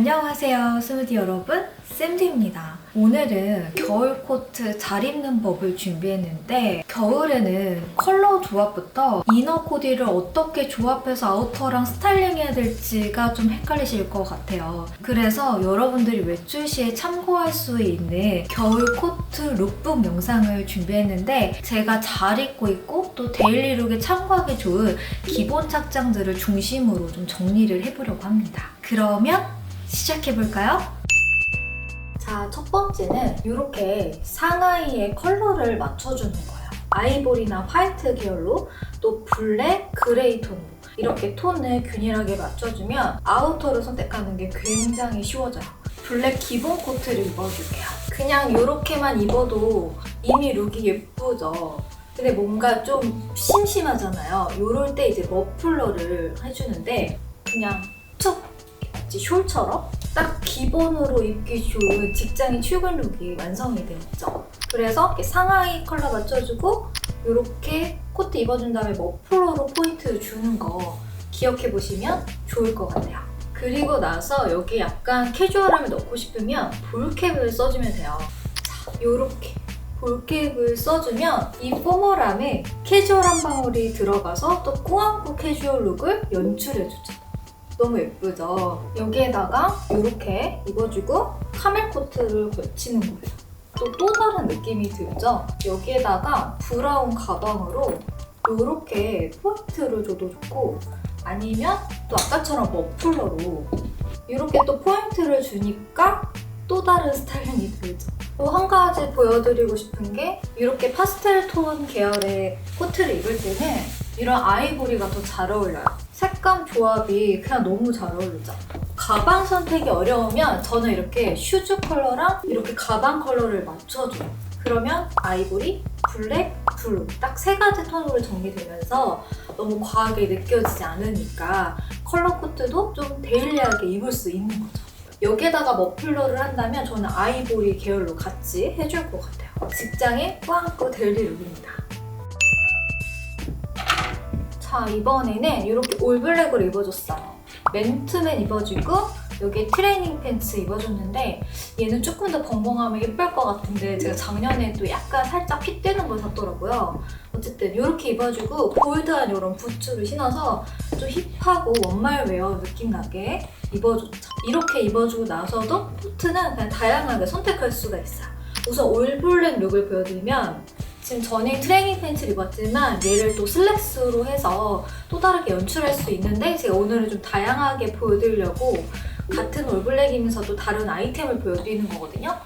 안녕하세요, 스무디 여러분. 샘디입니다. 오늘은 겨울 코트 잘 입는 법을 준비했는데 겨울에는 컬러 조합부터 이너 코디를 어떻게 조합해서 아우터랑 스타일링해야 될지가 좀 헷갈리실 것 같아요. 그래서 여러분들이 외출 시에 참고할 수 있는 겨울 코트 룩북 영상을 준비했는데 제가 잘 입고 있고 또 데일리 룩에 참고하기 좋은 기본 착장들을 중심으로 좀 정리를 해보려고 합니다. 그러면 시작해볼까요? 자, 첫 번째는 이렇게 상하이의 컬러를 맞춰주는 거예요. 아이보리나 화이트 계열로 또 블랙, 그레이 톤으로 이렇게 톤을 균일하게 맞춰주면 아우터를 선택하는 게 굉장히 쉬워져요. 블랙 기본 코트를 입어줄게요. 그냥 이렇게만 입어도 이미 룩이 예쁘죠? 근데 뭔가 좀 심심하잖아요. 이럴 때 이제 머플러를 해주는데 그냥 툭 마치 숄처럼 딱 기본으로 입기 좋은 직장인 출근 룩이 완성이 되었죠. 그래서 상하이 컬러 맞춰주고 이렇게 코트 입어준 다음에 머플러로 포인트 주는 거 기억해 보시면 좋을 것 같아요. 그리고 나서 여기 약간 캐주얼함을 넣고 싶으면 볼캡을 써주면 돼요. 자, 이렇게 볼캡을 써주면 이 포멀함에 캐주얼 한 방울이 들어가서 또 꾸안꾸 캐주얼 룩을 연출해주죠. 너무 예쁘죠? 여기에다가 이렇게 입어주고 카멜 코트를 걸치는 거예요. 또 또 다른 느낌이 들죠? 여기에다가 브라운 가방으로 이렇게 포인트를 줘도 좋고 아니면 또 아까처럼 머플러로 이렇게 또 포인트를 주니까 또 다른 스타일링이 들죠. 또 한 가지 보여드리고 싶은 게 이렇게 파스텔 톤 계열의 코트를 입을 때는 이런 아이보리가 더 잘 어울려요. 색감 조합이 그냥 너무 잘 어울리죠. 가방 선택이 어려우면 저는 이렇게 슈즈 컬러랑 이렇게 가방 컬러를 맞춰줘요. 그러면 아이보리, 블랙, 블루 딱 세 가지 톤으로 정리되면서 너무 과하게 느껴지지 않으니까 컬러 코트도 좀 데일리하게 입을 수 있는 거죠. 여기에다가 머플러를 한다면 저는 아이보리 계열로 같이 해줄 것 같아요. 직장의 꾸안꾸 데일리 룩입니다. 자 이번에는 이렇게 올블랙을 입어줬어요. 맨투맨 입어주고 여기 트레이닝 팬츠 입어줬는데 얘는 조금 더 벙벙하면 예쁠 것 같은데 제가 작년에 또 약간 살짝 핏되는 걸 샀더라고요. 어쨌든 이렇게 입어주고 볼드한 이런 부츠를 신어서 좀 힙하고 원말 웨어 느낌 나게 입어줬죠. 이렇게 입어주고 나서도 코트는 그냥 다양하게 선택할 수가 있어요. 우선 올블랙 룩을 보여드리면 지금 전에 트레이닝 팬츠를 입었지만 얘를 또 슬랙스로 해서 또 다르게 연출할 수 있는데 제가 오늘은 좀 다양하게 보여드리려고 같은 올블랙이면서도 다른 아이템을 보여드리는 거거든요.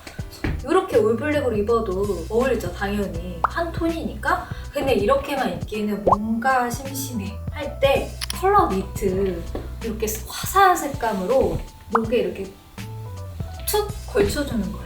이렇게 올블랙으로 입어도 어울리죠, 당연히. 한 톤이니까. 근데 이렇게만 입기에는 뭔가 심심해. 할 때 컬러 니트 이렇게 화사한 색감으로 목에 이렇게 툭 걸쳐주는 거예요.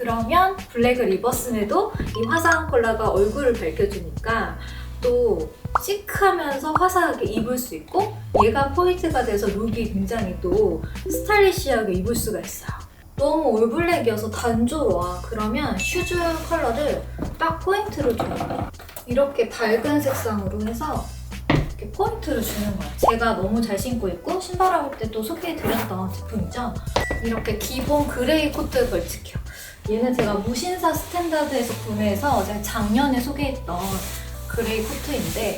그러면 블랙을 입었음에도 이 화사한 컬러가 얼굴을 밝혀주니까 또 시크하면서 화사하게 입을 수 있고 얘가 포인트가 돼서 룩이 굉장히 또 스타일리시하게 입을 수가 있어요. 너무 올블랙이어서 단조로워. 그러면 슈즈 컬러를 딱 포인트로 줘요. 이렇게 밝은 색상으로 해서 이렇게 포인트를 주는 거예요. 제가 너무 잘 신고 있고 신발할 때또 소개해드렸던 제품이죠. 이렇게 기본 그레이 코트 걸치켜. 얘는 제가 무신사 스탠다드에서 구매해서 제가 작년에 소개했던 그레이 코트인데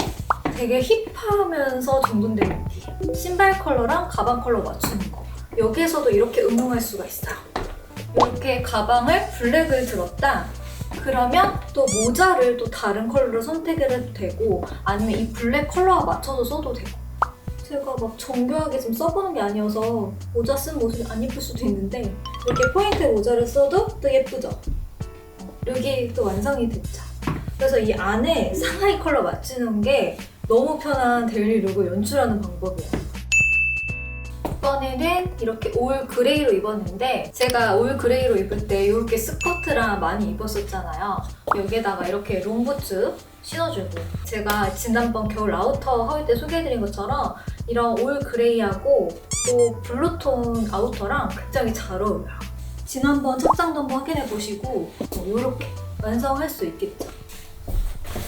되게 힙하면서 정돈된 느낌. 신발 컬러랑 가방 컬러 맞추는 거. 여기에서도 이렇게 응용할 수가 있어요. 이렇게 가방을 블랙을 들었다. 그러면 또 모자를 또 다른 컬러로 선택을 해도 되고 아니면 이 블랙 컬러와 맞춰서 써도 되고 제가 막 정교하게 지금 써보는 게 아니어서 모자 쓴 모습이 안 예쁠 수도 있는데 이렇게 포인트 모자를 써도 또 예쁘죠? 어, 룩이 또 완성이 됐죠. 그래서 이 안에 상하이 컬러 맞추는 게 너무 편한 데일리 룩을 연출하는 방법이에요. 이번에는 이렇게 올 그레이로 입었는데 제가 올 그레이로 입을 때 이렇게 스커트랑 많이 입었었잖아요. 여기에다가 이렇게 롱부츠 신어주고 제가 지난번 겨울 아우터 하울 때 소개해드린 것처럼 이런 올 그레이하고 또 블루톤 아우터랑 굉장히 잘 어울려요. 지난번 착장도 한번 확인해 보시고 이렇게 완성할 수 있겠죠.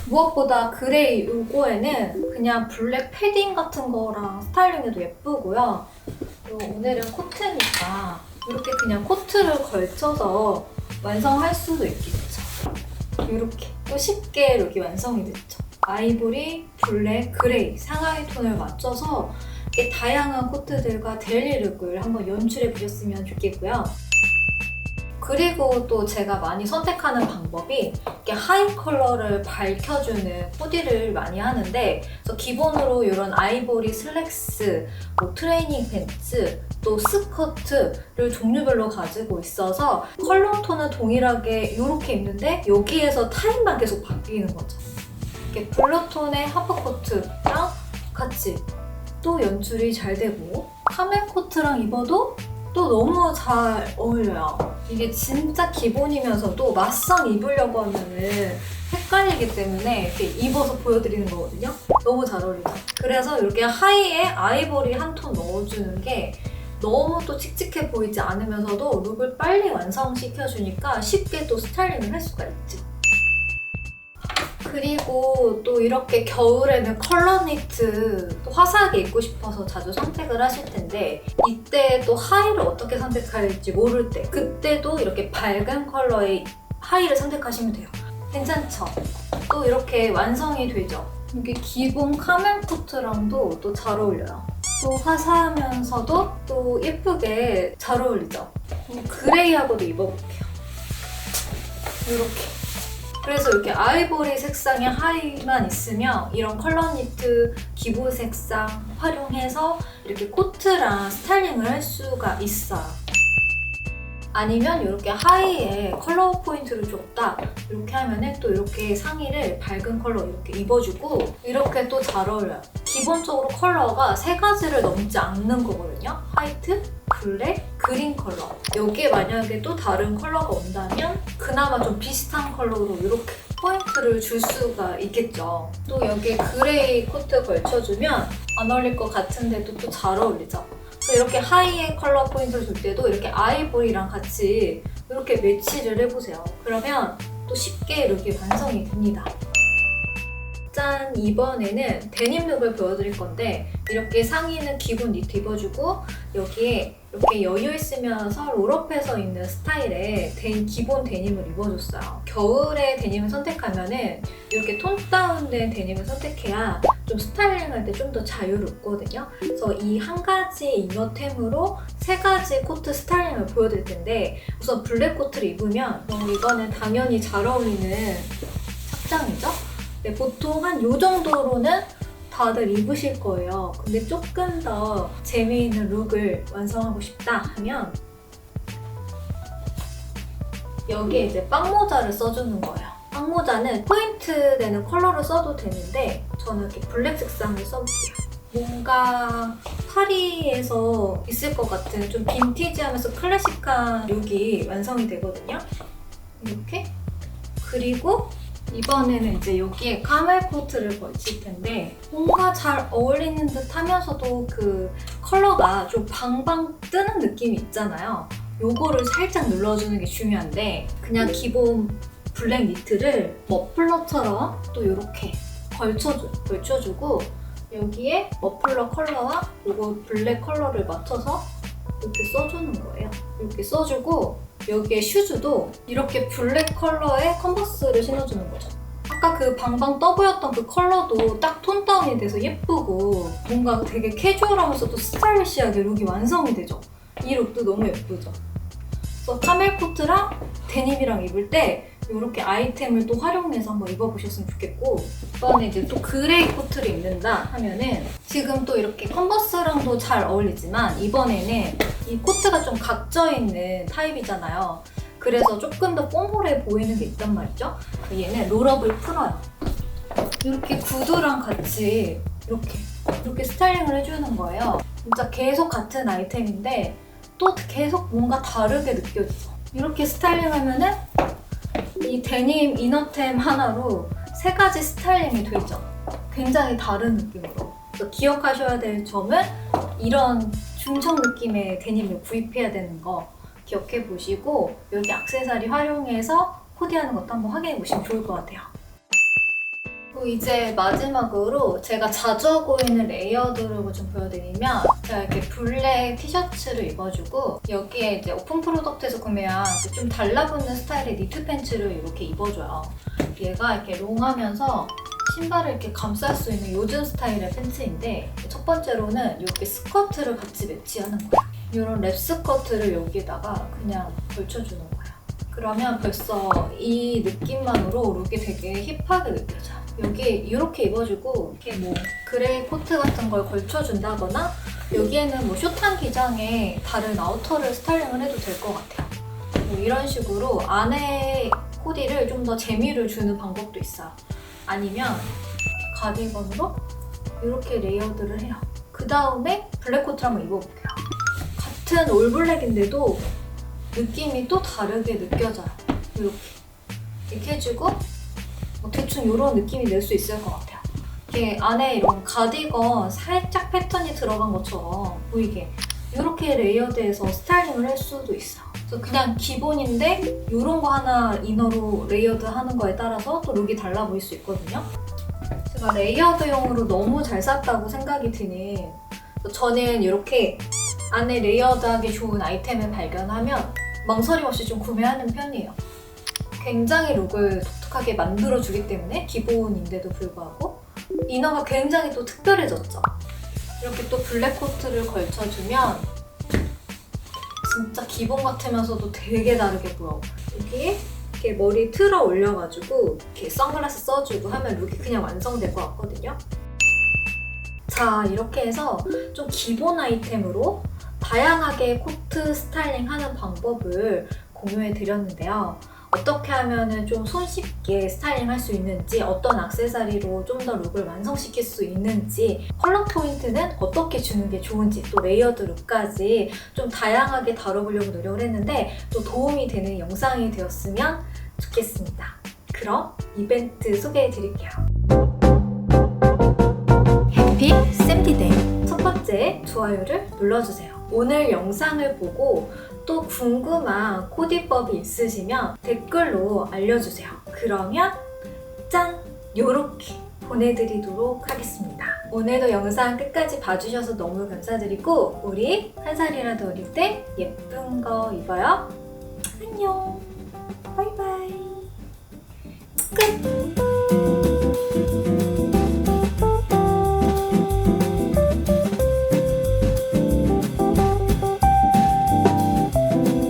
무엇보다 그레이 요거에는 그냥 블랙 패딩 같은 거랑 스타일링해도 예쁘고요. 오늘은 코트니까 이렇게 그냥 코트를 걸쳐서 완성할 수도 있겠죠. 이렇게 또 쉽게 이렇게 완성이 됐죠. 아이보리, 블랙, 그레이 상하이 톤을 맞춰서 다양한 코트들과 데일리 룩을 한번 연출해 보셨으면 좋겠고요. 그리고 또 제가 많이 선택하는 방법이 이렇게 하이 컬러를 밝혀주는 코디를 많이 하는데 그래서 기본으로 이런 아이보리 슬랙스, 뭐 트레이닝 팬츠, 또 스커트를 종류별로 가지고 있어서 컬러 톤은 동일하게 이렇게 입는데 여기에서 타입만 계속 바뀌는 거죠. 이렇게 블루 톤의 하프 코트랑 같이 또 연출이 잘 되고 카멜 코트랑 입어도 또 너무 잘 어울려요. 이게 진짜 기본이면서도 맞상 입으려고 하면은 헷갈리기 때문에 이렇게 입어서 보여드리는 거거든요. 너무 잘 어울리죠. 그래서 이렇게 하이에 아이보리 한 톤 넣어주는 게 너무 또 칙칙해 보이지 않으면서도 룩을 빨리 완성시켜주니까 쉽게 또 스타일링을 할 수가 있지. 그리고 또 이렇게 겨울에는 컬러 니트 또 화사하게 입고 싶어서 자주 선택을 하실 텐데 이때 또 하의를 어떻게 선택할지 모를 때 그때도 이렇게 밝은 컬러의 하의를 선택하시면 돼요. 괜찮죠? 또 이렇게 완성이 되죠. 이게 기본 카멜 코트랑도 또 잘 어울려요. 또 화사하면서도 또 예쁘게 잘 어울리죠. 음, 그레이하고도 입어볼게요. 이렇게. 그래서 이렇게 아이보리 색상의 하의만 있으면 이런 컬러 니트 기본 색상 활용해서 이렇게 코트랑 스타일링을 할 수가 있어요. 아니면 이렇게 하의에 컬러 포인트를 줬다 이렇게 하면은 또 이렇게 상의를 밝은 컬러 이렇게 입어주고 이렇게 또 잘 어울려요. 기본적으로 컬러가 세 가지를 넘지 않는 거거든요. 화이트, 블랙, 그린 컬러. 여기에 만약에 또 다른 컬러가 온다면 그나마 좀 비슷한 컬러로 이렇게 포인트를 줄 수가 있겠죠. 또 여기에 그레이 코트 걸쳐주면 안 어울릴 것 같은데도 또 잘 어울리죠. 이렇게 하이의 컬러 포인트를 줄 때도 이렇게 아이보리랑 같이 이렇게 매치를 해보세요. 그러면 또 쉽게 이렇게 완성이 됩니다. 짠! 이번에는 데님 룩을 보여드릴 건데 이렇게 상의는 기본 니트 입어주고 여기에 이렇게 여유 있으면서 롤업해서 입는 스타일의 데- 기본 데님을 입어줬어요. 겨울에 데님을 선택하면은 이렇게 톤 다운된 데님을 선택해야 좀 스타일링할 때 좀 더 자유롭거든요. 그래서 이 한 가지 이너템으로 세 가지 코트 스타일링을 보여드릴 텐데 우선 블랙 코트를 입으면 어, 이거는 당연히 잘 어울리는 착장이죠. 네, 보통 한 요 정도로는 다들 입으실 거예요. 근데 조금 더 재미있는 룩을 완성하고 싶다 하면 여기에 이제 빵모자를 써주는 거예요. 빵모자는 포인트 되는 컬러를 써도 되는데 저는 이렇게 블랙 색상을 써볼게요. 뭔가 파리에서 있을 것 같은 좀 빈티지하면서 클래식한 룩이 완성이 되거든요. 이렇게 그리고 이번에는 이제 여기에 카멜 코트를 걸칠 텐데 뭔가 잘 어울리는 듯 하면서도 그 컬러가 좀 방방 뜨는 느낌이 있잖아요. 요거를 살짝 눌러주는 게 중요한데 그냥 기본 블랙 니트를 머플러처럼 또 이렇게 걸쳐줘, 걸쳐주고 여기에 머플러 컬러와 요거 블랙 컬러를 맞춰서 이렇게 써주는 거예요. 이렇게 써주고 여기에 슈즈도 이렇게 블랙 컬러의 컨버스를 신어주는 거죠. 아까 그 방방 떠 보였던 그 컬러도 딱 톤 다운이 돼서 예쁘고 뭔가 되게 캐주얼하면서도 스타일리시하게 룩이 완성이 되죠. 이 룩도 너무 예쁘죠. 그래서 카멜 코트랑 데님이랑 입을 때 이렇게 아이템을 또 활용해서 한번 입어보셨으면 좋겠고 이번에 이제 또 그레이 코트를 입는다 하면은 지금 또 이렇게 컨버스랑도 잘 어울리지만 이번에는 이 코트가 좀 각져 있는 타입이잖아요. 그래서 조금 더 뽀뽀해 보이는 게 있단 말이죠. 그 얘는 롤업을 풀어요. 이렇게 구두랑 같이 이렇게 이렇게 스타일링을 해주는 거예요. 진짜 계속 같은 아이템인데 또 계속 뭔가 다르게 느껴지죠. 이렇게 스타일링 하면은 이 데님 이너템 하나로 세 가지 스타일링이 되죠. 굉장히 다른 느낌으로. 그래서 기억하셔야 될 점은 이런 중성 느낌의 데님을 구입해야 되는 거 기억해 보시고 여기 액세서리 활용해서 코디하는 것도 한번 확인해 보시면 좋을 것 같아요. 이제 마지막으로 제가 자주 하고 있는 레이어드를 좀 보여드리면 제가 이렇게 블랙 티셔츠를 입어주고 여기에 이제 오픈 프로덕트에서 구매한 그좀 달라붙는 스타일의 니트 팬츠를 이렇게 입어줘요. 얘가 이렇게 롱하면서 신발을 이렇게 감쌀 수 있는 요즘 스타일의 팬츠인데 첫 번째로는 이렇게 스커트를 같이 매치하는 거야. 이런 랩 스커트를 여기다가 그냥 걸쳐주는 거야. 그러면 벌써 이 느낌만으로 룩이 되게 힙하게 느껴져. 여기 이렇게 입어주고 이렇게 뭐 그레이 코트 같은 걸 걸쳐준다거나 여기에는 뭐 숏한 기장에 다른 아우터를 스타일링을 해도 될 것 같아요. 뭐 이런 식으로 안에 코디를 좀 더 재미를 주는 방법도 있어요. 아니면 가디건으로 이렇게 레이어드를 해요. 그 다음에 블랙 코트를 한번 입어볼게요. 같은 올블랙인데도 느낌이 또 다르게 느껴져요. 이렇게. 이렇게 해주고 뭐 대충 이런 느낌이 낼 수 있을 것 같아요. 이렇게 안에 이런 가디건 살짝 패턴이 들어간 것처럼 보이게 이렇게 레이어드해서 스타일링을 할 수도 있어요. 그래서 그냥 기본인데 이런 거 하나 이너로 레이어드 하는 거에 따라서 또 룩이 달라 보일 수 있거든요. 제가 레이어드용으로 너무 잘 샀다고 생각이 드는 저는 이렇게 안에 레이어드하기 좋은 아이템을 발견하면 망설임 없이 좀 구매하는 편이에요. 굉장히 룩을 독특하게 만들어주기 때문에 기본인데도 불구하고 이너가 굉장히 또 특별해졌죠. 이렇게 또 블랙 코트를 걸쳐주면 진짜 기본 같으면서도 되게 다르게 보여. 여기에 이렇게 머리 틀어 올려가지고 이렇게 선글라스 써주고 하면 룩이 그냥 완성될 것 같거든요. 자, 이렇게 해서 좀 기본 아이템으로 다양하게 코트 스타일링 하는 방법을 공유해 드렸는데요. 어떻게 하면 좀 손쉽게 스타일링 할 수 있는지, 어떤 악세사리로 좀 더 룩을 완성시킬 수 있는지, 컬러 포인트는 어떻게 주는 게 좋은지, 또 레이어드 룩까지 좀 다양하게 다뤄보려고 노력을 했는데, 또 도움이 되는 영상이 되었으면 좋겠습니다. 그럼 이벤트 소개해 드릴게요. 해피 샘디데이 첫 번째 좋아요를 눌러주세요. 오늘 영상을 보고 또 궁금한 코디법이 있으시면 댓글로 알려주세요. 그러면 짠! 요렇게 보내드리도록 하겠습니다. 오늘도 영상 끝까지 봐주셔서 너무 감사드리고 우리 한 살이라도 어릴 때 예쁜 거 입어요. 안녕! 바이바이! 끝!